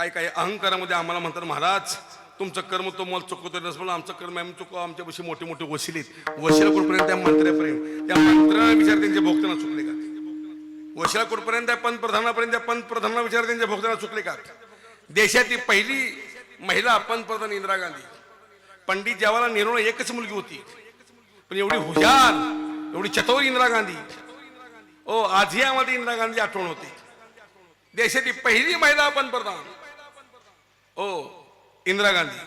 काही काही अहंकारामध्ये आम्हाला म्हणतात महाराज तुमचं कर्म तो मला चुकवतो नसलं आमचं कर्म आम्ही चुकव आमच्यापाशी मोठे मोठे वशिलेत वशिला कुठपर्यंत त्या मंत्र्यापर्यंत. त्या मंत्र्याला विचार त्यांच्या भोगताना चुकले का? वशिला कुठपर्यंत त्या पंतप्रधानापर्यंत त्या पंतप्रधानाला विचार त्यांच्या भोगताना चुकले का? देशाची पहिली महिला पंतप्रधान इंदिरा गांधी. पंडित जवाहरलाल नेहरू एकच मुलगी होती. पण एवढी हुशार एवढी चतुर इंदिरा गांधी. ओ आजही आम्हाला इंदिरा गांधी आठवण होते. देशाची पहिली महिला पंतप्रधान. हो इंदिरा गांधी.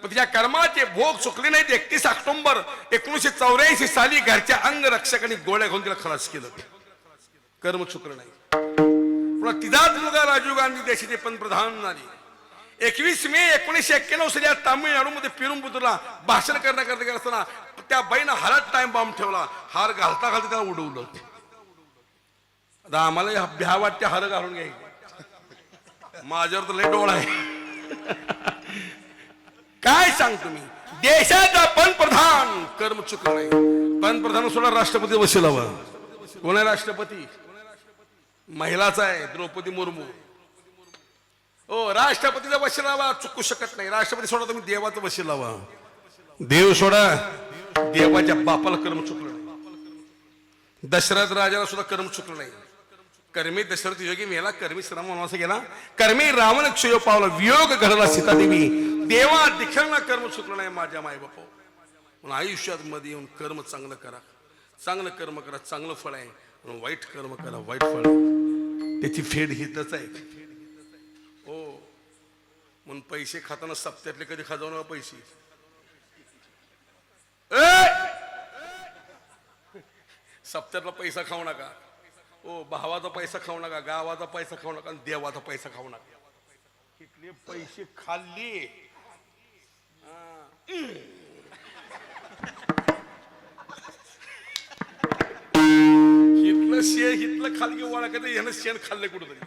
पण तिच्या कर्माचे भोग चुकले नाहीत. एकतीस ऑक्टोबर एकोणीशे चौऱ्याऐंशी साली घरच्या अंगरक्षकांनी गोळ्या घेऊन तिला खलास केलं. कर्म चुकलं नाही. पुन्हा तिचाच मुलगा राजीव गांधी देशाचे पंतप्रधान झाले एकवीस मे एकोणीशे एक्क्याण्णव साली या तामिळनाडूमध्ये पेरुंबुतूरला भाषण करण्याकरता गेला असताना त्या बाईनं हारात टाइम बॉम्ब ठेवला. हार घालता घालता त्याला उडवलं. आता आम्हाला भ्या वाटते हार घालून घ्यायची. माझ्यावर तर लय डोळ आहे. काय सांगतो तुम्ही? देशाचा पंतप्रधान कर्म चुकलं नाही. पंतप्रधान सोडा राष्ट्रपती बसलावा कोण आहे राष्ट्रपती? महिलाचा आहे द्रौपदी मुर्मू. ओ राष्ट्रपतीचा वशिलावा चुकू शकत नाही. राष्ट्रपती सोडा तुम्ही देवाचा वशिलावा देव सोडा. देवाच्या बापाला कर्म चुकलं नाही. दशरथ राजाला सुद्धा कर्म चुकलं नाही. कर्मी दशरथ योगी मेला कर्मी श्रम वनवास गेला. कर्मी रावण क्षय पावला वियोग घडला सीतादेवी. देवा दिखेना कर्म चुकलं नाही माझ्या माय बापा म्हणून आयुष्यात मध्ये येऊन कर्म चांगलं करा. चांगलं कर्म करा चांगलं फळ आहे. म्हणून वाईट कर्म करा वाईट फळ. त्याची फेड हितच आहे. हो. म्हणून पैसे खाताना सप्त्यातले कधी खाजावं नका पैसे. सप्त्यातला पैसा खाऊ नका. ओ भावाचा पैसा खाऊ नका गावाचा पैसा खाऊ नका आणि देवाचा पैसा खाऊ नका. इथले पैसे खाल्ले. हितलं शे हितलं खाली गोळा कधी ह्यानं शेण खाल्ले कुठंतरी.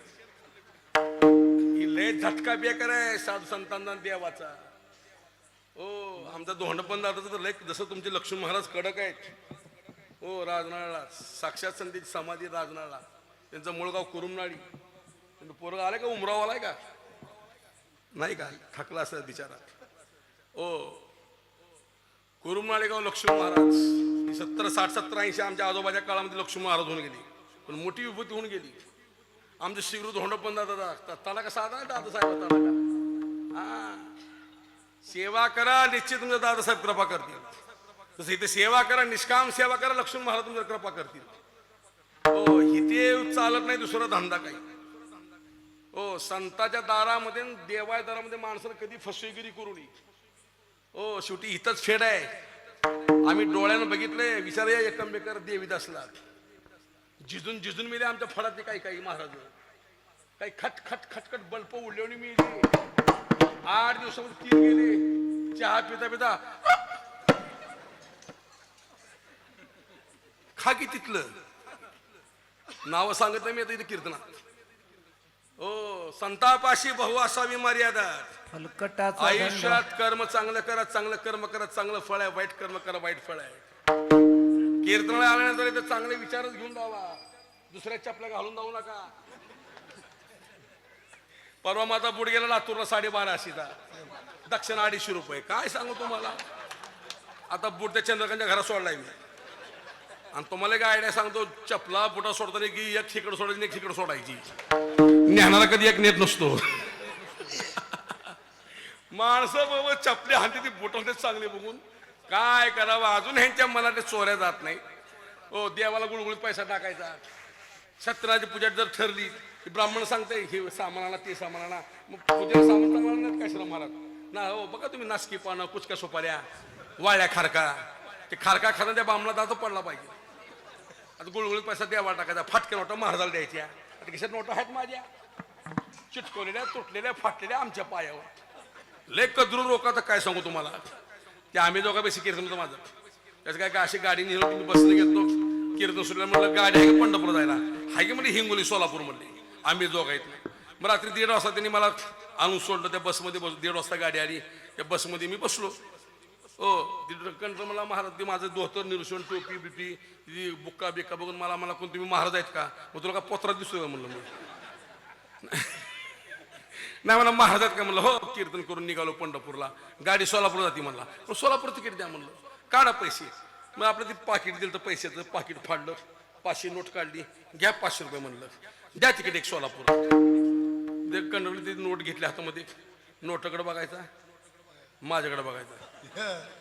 लय झटका बेकार आहे साधू संतांना देवाचा. ओ आमचा धोंड पण दादा तर लय जसं तुमचे लक्ष्मण महाराज कडक आहेत. हो राजनाळला. साक्षात संधीची समाधी राजनाळला. त्यांचं मुळगाव कुरुमनाळी. त्यांचं पोरगा आलाय का? उमराव आलाय का? नाही का? थकला असं बिचारा. हो. ओ कुरुमनाळेगाव गाव महाराज. ही सत्तर साठ सत्तर ऐंशी आमच्या आजोबाच्या काळामध्ये लक्ष्मी महाराज होऊन गेली. पण मोठी विभूती होऊन गेली. आमचे शिगरू धोंड पण दादा त्याला साधा दादासाहेब त्याला हा. सेवा करा निश्चित तुमच्या दादासाहेब कृपा करतील. तसं इथे सेवा करा निष्काम सेवा करा लक्ष्मण महाराज तुमच्या कृपा करतील. हो इथे चालत नाही दुसरा धंदा काही. हो संताच्या दारामध्ये देवाय दारामध्ये माणसानं कधी फसवेगिरी करू नये. हो शेवटी इथंच फेड आहे. आम्ही डोळ्यानं बघितले विचार एकमेकर देवीदासला. जिजून जिजून मिले आमच्या फळातले काही काही महाराज. काही खट खट खटखट बल्प उडले मी आठ दिवसामध्ये तीन गेले. चहा पिता पिता खा की तिथलं. नाव सांगत नाही मी आता इथे कीर्तनात हो संतापाशी बहु असावी मर्यादा. फलकटाचा आयुष्यात कर्म चांगलं करा चांगलं कर्म करा चांगलं फळ आहे वाईट कर्म करा वाईट फळ आहे. कीर्तनाला आल्यानंतर इथे चांगले विचारच घेऊन जावा. दुसऱ्या चपल्या घालून जाऊ नका. परवा माझा बुड गेला लातूरला साडेबारा अशीचा. दक्षिण अडीचशे रुपये. काय सांगू तुम्हाला? आता बुट त्या चंद्रकांतच्या घरात सोडलाय मी. आणि तुम्हाला एक आयडिया सांगतो चपला पुटा सोडताना की एक ठिकड सोडायची एक ठिकड सोडायची. ज्ञानाला कधी एक नेत नसतो. माणसं बाबा चपले हाती ती बुटवतेच चांगले बघून. काय करावं अजून ह्यांच्या मनात ते चोऱ्या जात नाही. हो देवाला गुळगुळीत पैसा टाकायचा. सत्यनारायण पूजा जर ठरली की ब्राह्मण सांगते हे सामानाला ते सामानाला मग पूजेला सामान सामान नाही कशाला महाराज? ना हो बघा तुम्ही नासकी पानं कुचका सोपाऱ्या वाळ्या खारका. ते खारका खाणं त्या बामला दातो पडला पाहिजे. आता गुळगुळीत पैसा द्यावा टाकायचा फाटक्या नोटा महाराजाला द्यायच्या. आता कशा नोटा आहेत माझ्या. चिटकवलेल्या तुटलेल्या फाटलेल्या आमच्या पायावर. लय कदरू रोका तर काय सांगू तुम्हाला. ते आम्ही दोघा बेसी कीर्तन होतं माझं. त्याचं काय काय अशी गाडी नेलो तुम्ही बसने घेतो. कीर्तन सुटल्या म्हणलं गाडी आहे पंढरपूर जायला? हाय की म्हणजे हिंगोली सोलापूर म्हणले. आम्ही दोघं येत मग रात्री दीड वाजता त्यांनी मला आणून सोडलं. त्या बसमध्ये बस दीड वाजता गाडी आली. त्या बसमध्ये मी बसलो. हो कंट्रोल मला महाराज ते माझं धोतर निरसण टोपी बिपी ती बुक्का बिक्का बघून मला मला कोण तुम्ही महाराज आहेत का? मग तुला का पोत्रात दिसतोय म्हणलं मी नाही म्हणा महाराजात का? म्हणलं हो कीर्तन करून निघालो पंढरपूरला. गाडी सोलापूर जाते म्हणला. पण सोलापूर तिकीट द्या म्हणलं. काढा पैसे. मग आपलं ते पाकिट दिलं तर पैशाचं पाकिट फाडलं पाचशे नोट काढली घ्या पाचशे रुपये म्हणलं. द्या तिकीट एक सोलापूर. कंडवली ती नोट घेतली हातामध्ये. नोटाकडे बघायचा माझ्याकडे बघायचा. Yeah.